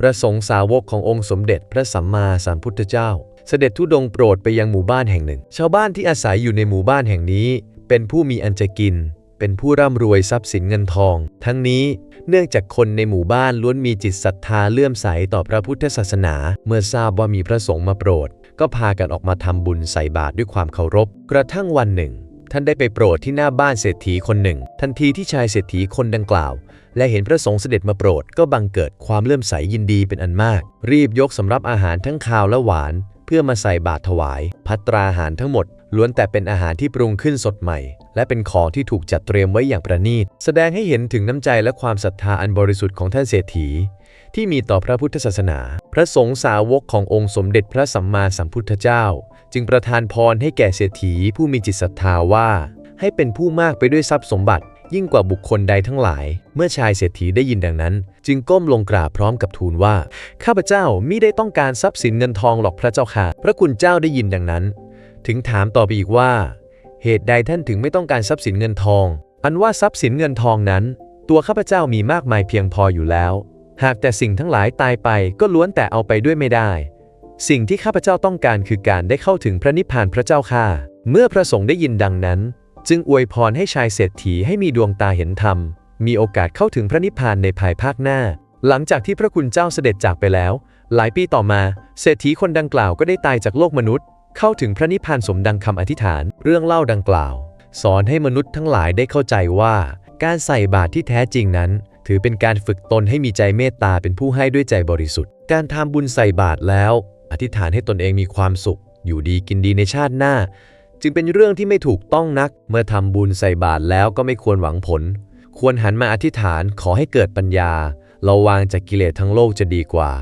พระสงฆ์สาวกขององค์สมเด็จพระสัมมาสัมพุทธเจ้า เสด็จทุดงโปรดไปยังหมู่บ้านแห่งหนึ่ง ชาวบ้านที่อาศัยอยู่ในหมู่บ้านแห่งนี้ เป็นผู้มีอันจะกิน เป็นผู้ร่ำรวยทรัพย์สินเงินทอง ทั้งนี้เนื่องจากคนในหมู่บ้านล้วนมีจิตศรัทธาเลื่อมใสต่อพระพุทธศาสนา เมื่อทราบว่ามีพระสงฆ์มาโปรด ก็พากันออกมาทำบุญใส่บาตรด้วยความเคารพ กระทั่งวันหนึ่ง ท่านได้ไปโปรดที่หน้าบ้านเศรษฐีคนหนึ่ง ทันทีที่ชายเศรษฐีคนดังกล่าว และเห็นพระสงฆ์เสด็จมาโปรดก็บังเกิดความเลื่อมใสยินดีเป็นอันมาก รีบยกสำรับอาหารทั้งคาวและหวาน เพื่อมาใส่บาตรถวาย พัตราอาหารทั้งหมด ล้วนแต่เป็นอาหารที่ปรุงขึ้นสดใหม่ และเป็นของที่ถูกจัดเตรียมไว้อย่างประณีต แสดงให้เห็นถึงน้ำใจและความศรัทธาอันบริสุทธิ์ของท่านเศรษฐี ที่มีต่อพระพุทธศาสนา พระสงฆ์สาวกขององค์สมเด็จพระสัมมาสัมพุทธเจ้า จึงประทานพรให้แก่เศรษฐีผู้มีจิตศรัทธาว่า ให้เป็นผู้มากไปด้วยทรัพย์สมบัติ ยิ่งกว่าบุคคลใดทั้งหลาย เมื่อชายเศรษฐีได้ยินดังนั้น จึงก้มลงกราบพร้อมกับทูลว่า ข้าพเจ้ามิได้ต้องการทรัพย์สินเงินทองหรอกพระเจ้าค่ะ พระคุณเจ้าได้ยินดังนั้น ถึงถามต่อไปอีกว่า เหตุใดท่านถึงไม่ต้องการทรัพย์สินเงินทอง อันว่าทรัพย์สินเงินทองนั้น ตัวข้าพเจ้ามีมากมายเพียงพออยู่แล้ว หากแต่สิ่งทั้งหลายตายไปก็ล้วนแต่เอาไปด้วยไม่ได้ สิ่งที่ข้าพเจ้าต้องการคือการได้เข้าถึงพระนิพพานพระเจ้าค่ะ เมื่อพระสงฆ์ได้ยินดังนั้น จึงอวยพรให้ชายเศรษฐีให้มีดวงตาเห็นธรรม มีโอกาสเข้าถึงพระนิพพานในภายภาคหน้า หลังจากที่พระคุณเจ้าเสด็จจากไปแล้ว หลายปีต่อมา เศรษฐีคนดังกล่าวก็ได้ตายจากโลกมนุษย์ เข้าถึงพระนิพพานสมดังคำอธิษฐาน เรื่องเล่าดังกล่าว สอนให้มนุษย์ทั้งหลายได้เข้าใจว่า การใส่บาตรที่แท้จริงนั้น ถือเป็นการฝึกตนให้มีใจเมตตาเป็นผู้ให้ด้วยใจบริสุทธิ์ การทำบุญใส่บาตรแล้ว อธิษฐานให้ตนเองมีความสุข อยู่ดีกินดีในชาติหน้า จึงเป็นเรื่องที่ไม่ถูกต้องนัก เมื่อทำบุญใส่บาตรแล้วก็ไม่ควรหวังผล ควรหันมาอธิษฐานขอให้เกิดปัญญา เราวางจากกิเลสทั้งโลกจะดีกว่า